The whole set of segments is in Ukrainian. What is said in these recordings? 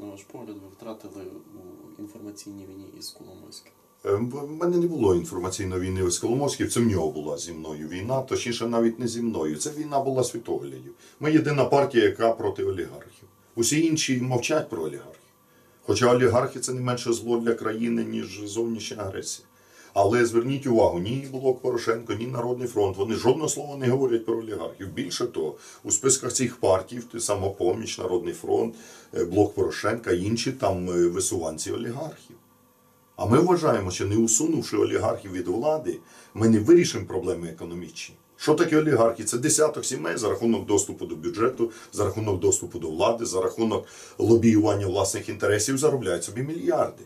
на ваш погляд, ви втратили у інформаційній війні із Коломойським? Е, В мене не було інформаційної війни з Коломойським, це в нього була зі мною війна, точніше навіть не зі мною. Це війна була світоглядів. Ми єдина партія, яка проти олігархів. Усі інші мовчать про олігархів. Хоча олігархи це не менше зло для країни, ніж зовнішня агресія. Але зверніть увагу, ні Блок Порошенко, ні Народний фронт, вони жодного слова не говорять про олігархів. Більше того, у списках цих партій, ти самопоміч, Народний фронт, е, Блок Порошенка, інші там е, висуванці олігархів. А ми вважаємо, що не усунувши олігархів від влади, ми не вирішимо проблеми економічні. Що таке олігархи? Це десяток сімей за рахунок доступу до бюджету, за рахунок доступу до влади, за рахунок лобіювання власних інтересів заробляють собі мільярди.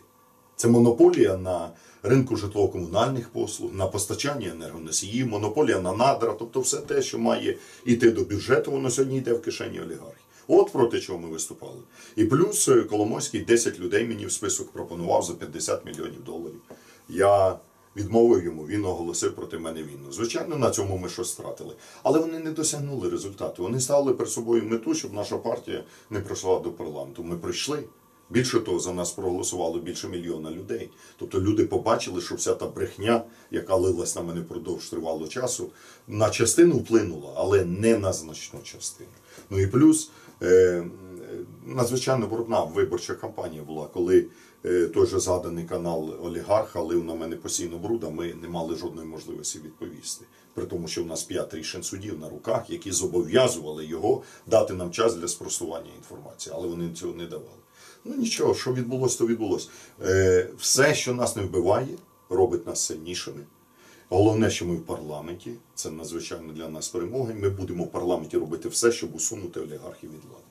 Це монополія на ринку житлово-комунальних послуг, на постачання енергоносіїв, монополія на надра, тобто все те, що має йти до бюджету, воно сьогодні йде в кишені олігархів. От проти чого ми виступали. І плюс е, Коломойський 10 людей мені в список пропонував за 50 мільйонів доларів. Я відмовив йому, він оголосив проти мене війну. Звичайно, на цьому ми щось стратили. Але вони не досягнули результату. Вони ставили перед собою мету, щоб наша партія не пройшла до парламенту. Ми прийшли. Більше того, за нас проголосувало більше мільйона людей. Тобто люди побачили, що вся та брехня, яка лилась на мене впродовж тривалого часу, на частину вплинула, але не на значну частину. Ну і плюс е, надзвичайно брудна виборча кампанія була, коли е, той же згаданий канал Олігарха лив на мене постійно бруда, ми не мали жодної можливості відповісти. При тому, що в нас п'ять рішень судів на руках, які зобов'язували його дати нам час для спростування інформації, але вони цього не давали. Ну нічого, що відбулося, то відбулося. Е, все, що нас не вбиває, робить нас сильнішими. Головне, що ми в парламенті, це надзвичайно для нас перемоги. Ми будемо в парламенті робити все, щоб усунути олігархів від влади.